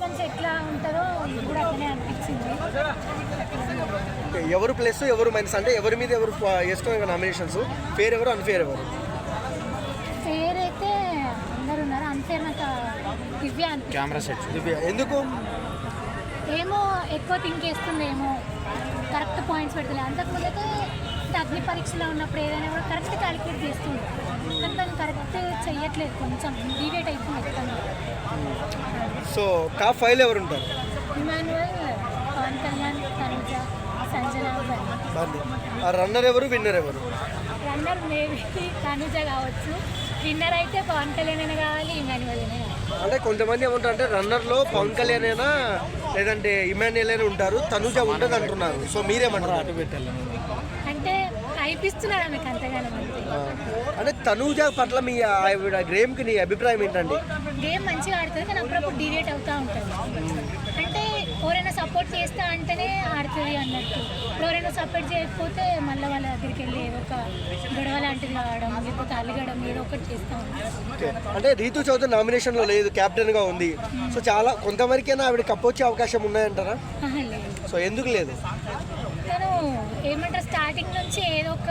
Seasons ఎట్లా ఉంటుందో ఇది కూడా అట్లనే అనిపించింది. ఎవరు ప్లస్ ఎవరు మైనస్ అంటే ఎవరి మీద ఎవరు వేసుకున్న నామినేషన్స్ ఫేర్ ఎవరు అన్ఫేర్ ఎవరు? ఫేర్ అయితే అందరు ఉన్నారు. అన్ఫేర్ నాకు దివ్య కెమెరా సెట్ దివ్య ఎందుకు? ఏమో ఎక్కువ థింక్ చేస్తుందేమో. కరెక్ట్ పాయింట్స్ పెడతలే. అంతకుముందు అయితే అంటే అగ్ని పరీక్షలో ఉన్నప్పుడు ఏదైనా కూడా కరెక్ట్ క్యాలిక్యులేట్ చేస్తుంది కానీ తను కరెక్ట్ చెయ్యట్లేదు కొంచెం డీవేట్ అయిపోయింది ఎక్కడ సో టాప్ ఫైవ్లో ఎవరు ఉంటారు ఇమాన్యువల్ పవన్ కళ్యాణ్ తనుజ సంజన రన్నర్ ఎవరు విన్నర్ ఎవరు? రన్నర్ మేబీ తనుజ కావచ్చు. విన్నర్ అయితే పవన్ కళ్యాణ్ అయినా కావాలి ఇమాన్యువల్ అయినా కావాలి. అంటే కొంతమంది ఏమంటారు అంటే రన్నర్లో పవన్ కళ్యాణ్ అయినా లేదంటే ఇమాన్యుయల్ అయినా ఉంటారు తనుజ ఉండదు అంటున్నారు. సో మీరేమంటారు? అటు పెట్టాలి. అంటే కల్పిస్తున్నారు ఆమెకు అంతగానో అంతే? ఆ, అంటే తనూజ పట్ల మీ ఆవిడ గేమ్కి నీ అభిప్రాయం ఏంటండి? గేమ్ మంచిగా ఆడుతుంది కానీ అప్పుడప్పుడు డివేట్ అవుతూ ఉంటుంది. అంటే ఎవరైనా సపోర్ట్ చేస్తా అంటేనే ఆడుతుంది అన్నట్టు. ఎవరైనా సపోర్ట్ చేయకపోతే మళ్ళీ వాళ్ళ దగ్గరికి వెళ్ళి ఏదో ఒక గొడవ లాంటిది కావడం లేకపోతే అలగడం ఏదో ఒకటి చేస్తూ. అంటే రీతు చౌదరి నామినేషన్లో లేదు కెప్టెన్గా ఉంది. సో చాలా కొంతవరకైనా ఆవిడ కప్ వచ్చే అవకాశం ఉన్నాయంటారా? సో ఎందుకు లేదు? తను ఏమంటారు స్టార్టింగ్ నుంచి ఏదో ఒక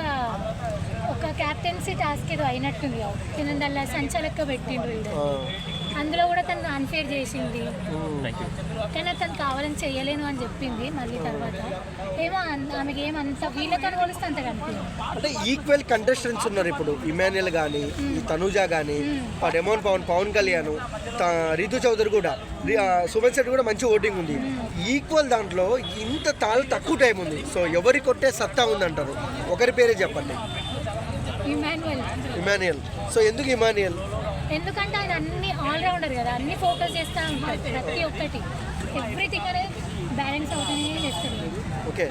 ఒక క్యాప్టెన్సీ టాస్క్ ఏదో అయినట్టుంది. తిన దానిలో సంచలక్క పెట్టిండ్రు అందులో కూడా తను అన్ఫేర్ చేసింది. కానీ తను కావాలని చేయలేను అని చెప్పింది మళ్ళీ తర్వాత. ఏమో ఆమెకి ఏమంత వీళ్ళతో పోలిస్తే అంత కనిపించింది అంటే ఈక్వల్ కంటెస్టెంట్స్ ఉన్నారు ఇప్పుడు. ఇమాన్యుయల్ కానీ ఈ తనూజ కానీ డెమోన్ పవన్ పవన్ కళ్యాణ్ త- రీతు చౌదరి కూడా. సుమన్ శెట్టి కూడా మంచి ఓటింగ్ ఉంది. ఈక్వల్ దాంట్లో ఇంత తాళ తక్కువ టైం ఉంది. సో ఎవరి కొట్టే సత్తా ఉందంటారు? ఒకరి పేరే చెప్పండి. ఇమాన్యువల్ ఇమాన్యుయల్ సో ఎందుకు ఇమాన్యుయల్ ఎందుకంటే ఆయన అన్ని ఆల్రౌండర్ కదా అన్ని ఫోకస్ చేస్తూ ఉంటారు ప్రతి ఒక్కటి. ఎవ్రీథింగ్ అనేది బ్యాలెన్స్ ఓకే.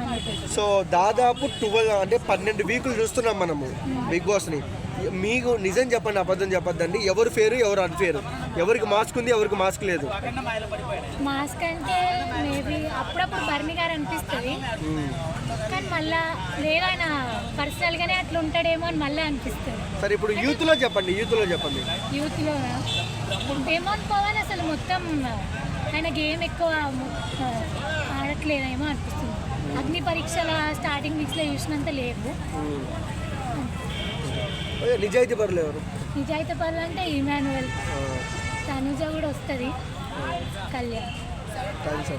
సో దాదాపు ట్వెల్వ్ అంటే పన్నెండు వీకులు చూస్తున్నాం మనము బిగ్ బాస్ని మీకు నిజం చెప్పండి అబద్ధం చెప్పొద్దండి. ఎవరు ఫేరు ఎవరు అన్ఫేరు ఎవరికి మాస్క్ ఉంది ఎవరికి మాస్క్ లేదు. మాస్క్ అంటే మేబీ అప్పుడప్పుడు బర్ని గారు అనిపిస్తుంది. కానీ మళ్ళా లేదు ఆయన పర్సనల్గానే అట్లా ఉంటాడేమో అని మళ్ళీ అనిపిస్తుంది. సరే ఇప్పుడు యూత్లో చెప్పండి యూత్లో చెప్పండి. యూత్లో డెమోన్ పవన్ అసలు మొత్తం ఆయన గేమ్ ఎక్కువ ఆడట్లేదేమో అనిపిస్తుంది. అగ్ని పరీక్షల స్టార్టింగ్ వీక్స్లో చూసినంత లేదు నిజాయితీ పరులు ఎవరు? నిజాయితీ పనులు అంటే ఇమాన్యువల్ ఆ, తనుజ కూడా వస్తుంది. కళ్యాణ్. 干什？